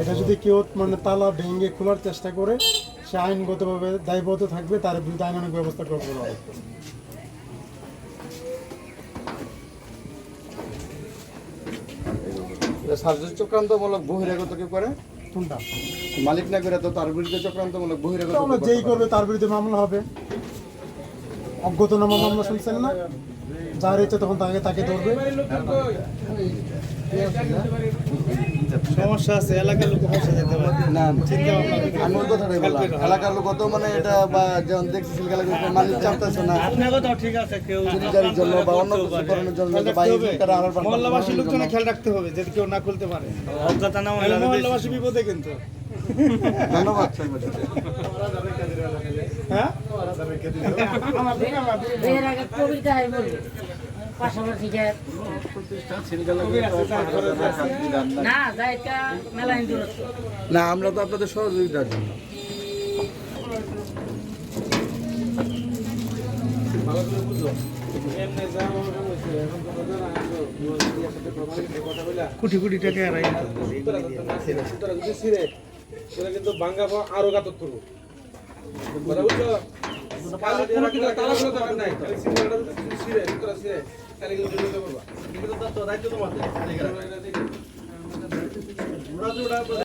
এটা যদি কেউ মানে তালা ভেঙে খোলার চেষ্টা করে, সে আইনগতভাবে দায়বদ্ধ থাকবে, তার বিরুদ্ধে আইনানুগ ব্যবস্থা গ্রহণ করা চক্রান্তমূলক বহিরাগত কেউ করে। কোনটা? মালিক না করে তো তার বিরুদ্ধে চক্রান্তমূলক বহিরাগত আমরা যেই করবে তার বিরুদ্ধে মামলা হবে। অজ্ঞাতনামা মামলা শুনছেন না? যার ইচ্ছে তখন তাকে তাকে ধরবে। সমস্যা আছে এলাকার লোক ফসে যেতে। না আমি ওই কথাটাই বললাম। এলাকার লোক তো মানে এটা বা যেমন দেখছি মানুষ জানতেছে না। আপনার কথাও ঠিক আছে কেউ চুরিচারির জন্য বা অন্য কিছু করানোর জন্য বাইরে লোকজনে খেয়াল রাখতে হবে যদি কেউ না খুলতে পারে। মহল্লাবাসী বিপদে কিন্তু। ধন্যবাদ হ্যাঁ? পাশাপাশি না আমরা তো আপনাদের সহযোগিতার জন্য। কোটি কোটি টাকা কিন্তু বাঙ্গা আরও গাতর করব কথা তারা কোনো দরকার নাই খালি সিরে সিরে খালি